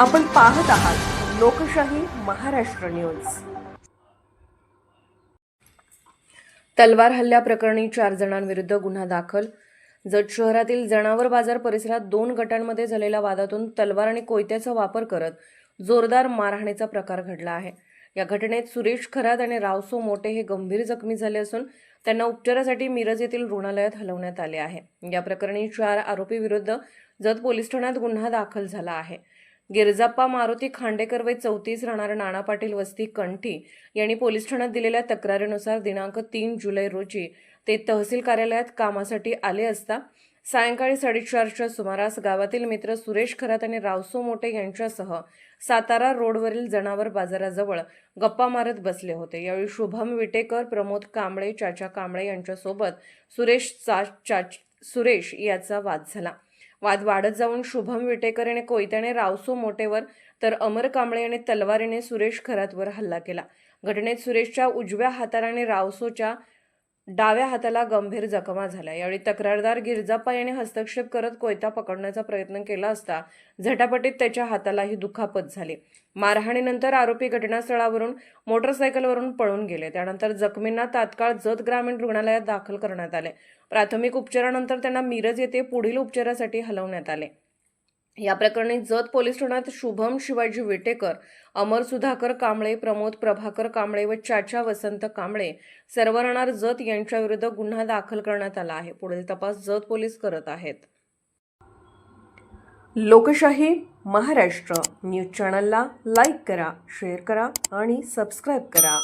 आपण पाहत आहात लोकशाही महाराष्ट्र न्यूज. तलवार हल्ल्याप्रकरणी चार जणांविरुद्ध गुन्हा दाखल. जत शहरातील जनावर बाजार परिसरात दोन गटांमध्ये झालेल्या वादातून तलवार आणि कोयत्याचा वापर करत जोरदार मारहाणीचा प्रकार घडला आहे. या घटनेत सुरेश खरात आणि रावसो मोटे हे गंभीर जखमी झाले असून त्यांना उपचारासाठी मिरज येथील रुग्णालयात हलवण्यात आले आहे. या प्रकरणी चार आरोपी विरुद्ध जत पोलीस ठाण्यात गुन्हा दाखल झाला आहे. गिरजाप्पा मारुती खांडेकर वय चौतीस राहणारं नाना पाटील वस्ती कंठी यांनी पोलीस ठाण्यात दिलेल्या तक्रारीनुसार दिनांक तीन जुलै रोजी ते तहसील कार्यालयात कामासाठी आले असता सायंकाळी साडेचारच्या सुमारास गावातील मित्र सुरेश खरात आणि रावसो मोटे यांच्यासह सातारा रोडवरील जनावर बाजाराजवळ गप्पा मारत बसले होते. यावेळी शुभम विटेकर प्रमोद कांबळे चाचा कांबळे यांच्यासोबत सुरेश चा चाच सुरेश याचा वाद झाला. वाद वाढत जाऊन शुभम विटेकर याने कोयत्याने रावसो मोठेवर तर अमर कांबळे याने तलवारीने सुरेश खरातवर हल्ला केला. घटनेत सुरेशच्या उजव्या हाताला आणि रावसोच्या डाव्या हाताला गंभीर जखमा झाल्या. यावेळी तक्रारदार गिरजाप्पा यांनी हस्तक्षेप करत कोयता पकडण्याचा प्रयत्न केला असता झटापटीत त्याच्या हातालाही दुखापत झाली. मारहाणीनंतर आरोपी घटनास्थळावरून मोटरसायकलवरून पळून गेले. त्यानंतर जखमींना तात्काळ जत ग्रामीण रुग्णालयात दाखल करण्यात आले. प्राथमिक उपचारानंतर त्यांना मिरज येथे पुढील उपचारासाठी हलवण्यात आले. या प्रकरणी जत पोलीस ठाण्यात शुभम शिवाजी विटेकर अमर सुधाकर कांबळे प्रमोद प्रभाकर कांबळे व चाचा वसंत कांबळे सर्व राहणार जत यांच्याविरुद्ध गुन्हा दाखल करण्यात आला आहे. पुढील तपास जत पोलीस करत आहेत. लोकशाही महाराष्ट्र न्यूज चॅनलला लाईक करा शेअर करा आणि सबस्क्राईब करा.